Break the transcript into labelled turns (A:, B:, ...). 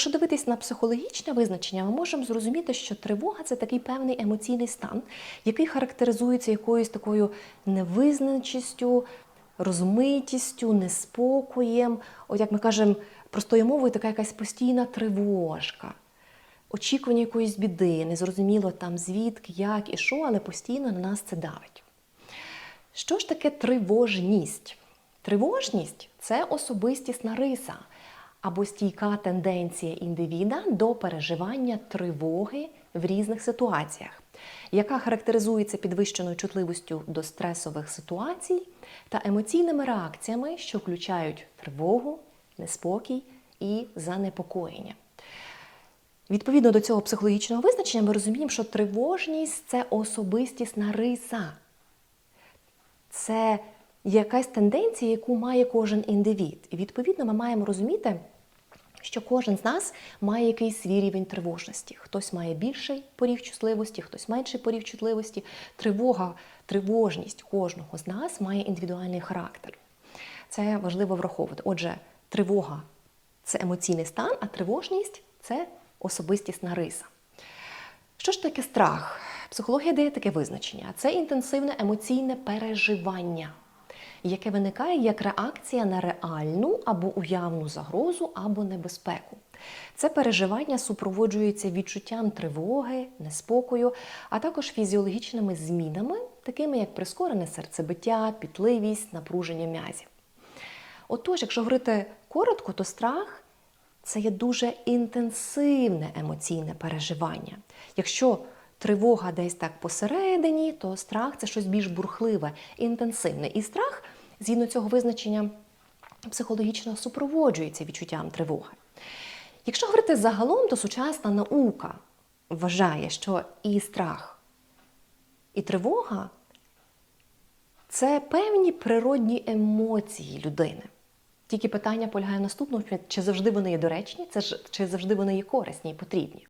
A: Якщо дивитись на психологічне визначення, ми можемо зрозуміти, що тривога це такий певний емоційний стан, який характеризується якоюсь такою невизначістю, розмитістю, неспокоєм. От як ми кажемо простою мовою, така якась постійна тривожка, очікування якоїсь біди, незрозуміло там звідки, як і що, але постійно на нас це давить. Що ж таке тривожність? Тривожність це особистісна риса або стійка тенденція індивіда до переживання тривоги в різних ситуаціях, яка характеризується підвищеною чутливістю до стресових ситуацій та емоційними реакціями, що включають тривогу, неспокій і занепокоєння. Відповідно до цього психологічного визначення, ми розуміємо, що тривожність це особистісна риса. Це якась тенденція, яку має кожен індивід. І відповідно ми маємо розуміти, що кожен з нас має якийсь свій рівень тривожності. Хтось має більший поріг чутливості, хтось менший поріг чутливості. Тривога, тривожність кожного з нас має індивідуальний характер. Це важливо враховувати. Отже, тривога це емоційний стан, а тривожність це особистісна риса. Що ж таке страх? Психологія дає таке визначення: це інтенсивне емоційне переживання, яке виникає як реакція на реальну або уявну загрозу або небезпеку. Це переживання супроводжується відчуттям тривоги, неспокою, а також фізіологічними змінами, такими як прискорене серцебиття, пітливість, напруження м'язів. Отож, якщо говорити коротко, то страх це є дуже інтенсивне емоційне переживання. Якщо тривога десь так посередині, то страх це щось більш бурхливе, інтенсивне. І страх, згідно цього визначення, психологічно супроводжується відчуттям тривоги. Якщо говорити загалом, то сучасна наука вважає, що і страх, і тривога це певні природні емоції людини. Тільки питання полягає в наступному, чи завжди вони є доречні, це чи завжди вони є корисні і потрібні.